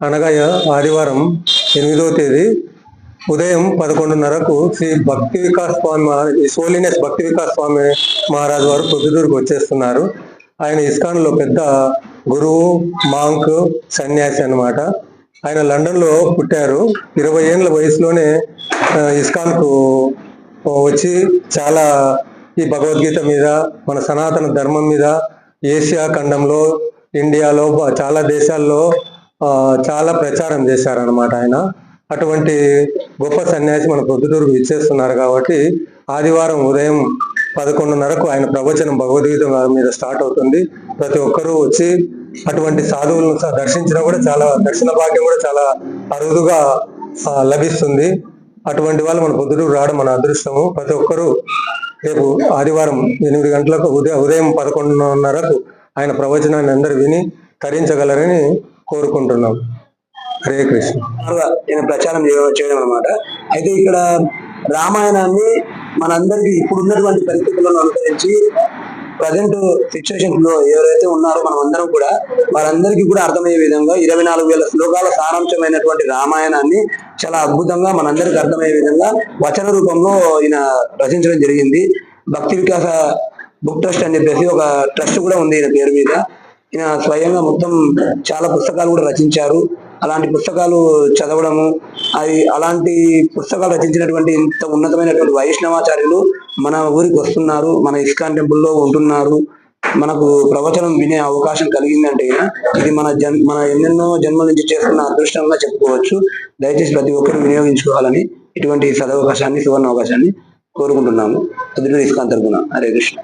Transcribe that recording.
అనగా ఆదివారం ఎనిమిదవ తేదీ ఉదయం పదకొండున్నరకు శ్రీ భక్తి వికాస్ స్వామి మహా- సోలినెస్ భక్తి వికాస్ స్వామి మహారాజు వారు పొద్దుటూరుకు వచ్చేస్తున్నారు. ఆయన ఇస్కాన్లో పెద్ద గురువు మాంక్ సన్యాసి అనమాట ఆయన లండన్లో పుట్టారు. ఇరవై ఏళ్ళ వయసులోనే ఇస్కాన్కు వచ్చి చాలా ఈ భగవద్గీత మీద మన సనాతన ధర్మం మీద ఏషియా ఖండంలో ఇండియాలో చాలా దేశాల్లో చాలా ప్రచారం చేశారనమాట ఆయన. అటువంటి గొప్ప సన్యాసి మన పొద్దుటూరుకు ఇచ్చేస్తున్నారు కాబట్టి ఆదివారం ఉదయం పదకొండున్నరకు ఆయన ప్రవచనం భగవద్గీత మీద స్టార్ట్ అవుతుంది. ప్రతి ఒక్కరూ వచ్చి అటువంటి సాధువులను దర్శించినా కూడా చాలా దర్శన భాగ్యం కూడా చాలా అరుదుగా లభిస్తుంది. అటువంటి వాళ్ళు మన పొద్దుటూరు రావడం మన అదృష్టము. ప్రతి ఒక్కరూ రేపు ఆదివారం ఎనిమిది గంటలకు ఉదయం ఉదయం పదకొండున్నరకు ఆయన ప్రవచనాన్ని అందరూ విని తరించగలరని కోరుకుంటున్నాం. హరే కృష్ణ. ప్రచారం చేయడం అనమాట అయితే ఇక్కడ రామాయణాన్ని మనందరికీ ఇప్పుడు ఉన్నటువంటి పరిస్థితులను అనుసరించి ప్రజెంట్ సిచ్యువేషన్లో ఎవరైతే ఉన్నారో మనం అందరం కూడా వారందరికీ కూడా అర్థమయ్యే విధంగా ఇరవై నాలుగు వేల శ్లోకాల సారాంశమైనటువంటి రామాయణాన్ని చాలా అద్భుతంగా మనందరికి అర్థమయ్యే విధంగా వచన రూపంలో ఈయన రచించడం జరిగింది. భక్తి వికాస బుక్ ట్రస్ట్ అని చెప్పేసి ఒక ట్రస్ట్ కూడా ఉంది ఈయన పేరు మీద. ఈయన స్వయంగా మొత్తం చాలా పుస్తకాలు కూడా రచించారు. అలాంటి పుస్తకాలు చదవడము అది అలాంటి పుస్తకాలు రచించినటువంటి ఇంత ఉన్నతమైనటువంటి వైష్ణవాచార్యులు మన ఊరికి వస్తున్నారు మన ఇస్కాన్ టెంపుల్లో ఉంటున్నారు. మనకు ప్రవచనం వినే అవకాశం కలిగిందంటే ఇది మన జన్ మన ఎన్నెన్నో జన్మల నుంచి చేస్తున్న అదృష్టంగా చెప్పుకోవచ్చు. దయచేసి ప్రతి ఒక్కరు వినియోగించుకోవాలని ఇటువంటి సదవకాశాన్ని సువర్ణ అవకాశాన్ని కోరుకుంటున్నాము. అదృష్ట ఇస్కాన్ తరపున హరే కృష్ణ.